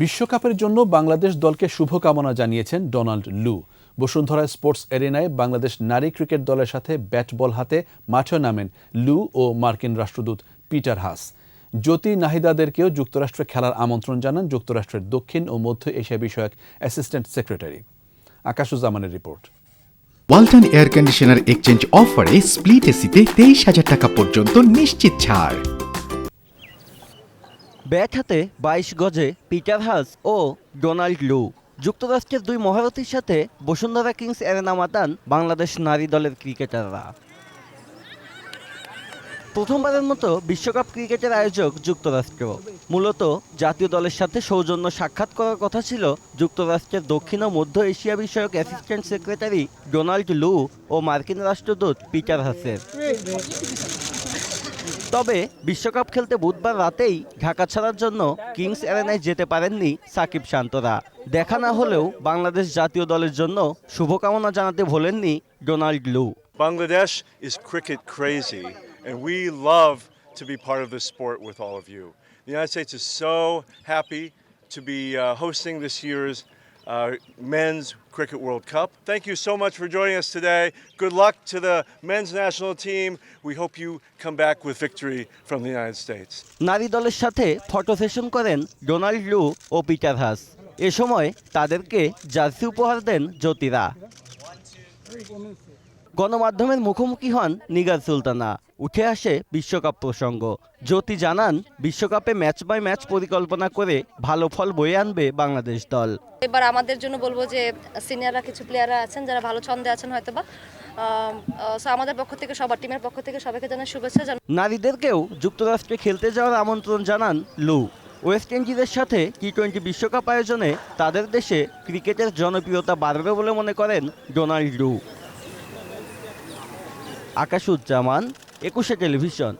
বিশ্বকাপের জন্য বাংলাদেশ দলকে শুভকামনা জানিয়েছেন ডোনাল্ড লু। বসুন্ধরা স্পোর্টস এরিনায় বাংলাদেশ নারী ক্রিকেট দলের সাথে ব্যাট বল হাতে মাঠে নামেন লু ও মার্কিন রাষ্ট্রদূত পিটার হাস। জ্যোতি নাহিদাদেরকেও যুক্তরাষ্ট্রে খেলার আমন্ত্রণ জানান যুক্তরাষ্ট্রের দক্ষিণ ও মধ্য এশিয়া বিষয়ক assistant secretary. আকাশুজ্জামানের report. Walton air conditioner exchange অফারে স্প্লিট এসিতে তেইশ হাজার টাকা পর্যন্ত নিশ্চিত ছাড়। ব্যাট হাতে বাইশ গজে পিটার হাস ও ডোনাল্ড লু। যুক্তরাষ্ট্রের দুই মহারথীর সাথে বসুন্ধরা কিংস এরেনা মাতান বাংলাদেশ নারী দলের ক্রিকেটাররা। প্রথমবারের মতো বিশ্বকাপ ক্রিকেটের আয়োজক যুক্তরাষ্ট্র। মূলত জাতীয় দলের সাথে সৌজন্য সাক্ষাৎ করার কথা ছিল যুক্তরাষ্ট্রের দক্ষিণ ও মধ্য এশিয়া বিষয়ক অ্যাসিস্ট্যান্ট সেক্রেটারি ডোনাল্ড লু ও মার্কিন রাষ্ট্রদূত পিটার হাসের। তবে বিশ্বকাপ খেলতে বুধবার রাতেই ঢাকা ছাড়ার জন্য কিংস এরেনায় যেতে পারেননি সাকিব শান্তরা। দেখা না হলেও বাংলাদেশ জাতীয় দলের জন্য শুভকামনা জানাতে ভোলেননি Donald Lu. Bangladesh is cricket crazy and we love to be part of the sport with all of you the United States is so happy to be hosting this year's uh, Men's Cricket World Cup. Thank you so much for joining us today. Good luck to the men's national team. We hope you come back with victory from the United States. নারী দলের সাথে photo session করেন Donald লু ও Peter Haas এ সময় তাদেরকে jersey উপহার দেন জ্যোতিরা গণমাধ্যমের মুখোমুখি হন নিগার সুলতানা উঠে আসে বিশ্বকাপ প্রসঙ্গ। জ্যোতি জানান বিশ্বকাপে ম্যাচ বাই ম্যাচ পরিকল্পনা করে ভালো ফল বয়ে আনবে বাংলাদেশ দল। এবার আমাদের জন্য বলব যে সিনিয়ররা কিছু প্লেয়াররা আছেন যারা ভালো ছন্দে আছেন হয়তো বা আমাদের পক্ষ থেকে সবার টিমের পক্ষ থেকে সবাইকে জানাই শুভেচ্ছা জানাই। নারীদেরকেও যুক্তরাষ্ট্রে খেলতে যাওয়ার আমন্ত্রণ জানান লু। ওয়েস্ট ইন্ডিজের সাথে টি টোয়েন্টি বিশ্বকাপ আয়োজনে তাদের দেশে ক্রিকেটের জনপ্রিয়তা বাড়বে বলে মনে করেন ডোনাল্ড লু। আকাশুজ্জামান একুশে টেলিভিশন।